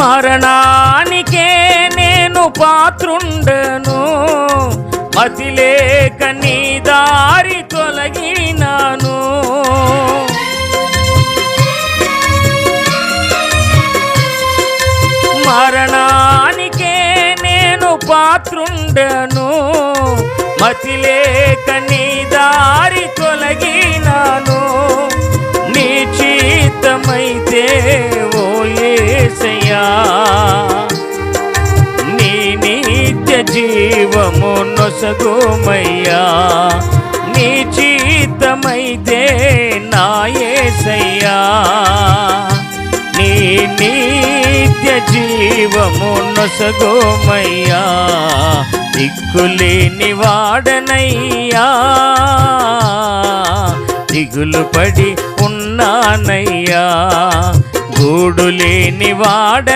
మరణానికే నేను పాత్రుండను. మతిలేక నీ దారి తొలగినాను. మరణానికే నేను పాత్రుండను. మతిలేక నీ దారి తొలగినాను. నీ చీతమైతే ఓయే యేసయ్యా నీ నిత్య జీవము నొసగుమయ్యా. నీ జీతమైతే నా యేసయ్యా నీ నిత్య జీవము నొసగోమయ్యా. దిక్కులేని వాడనయ్యా దిగులు పడి ఉన్నానయ్యా. గూడు లేని వాడ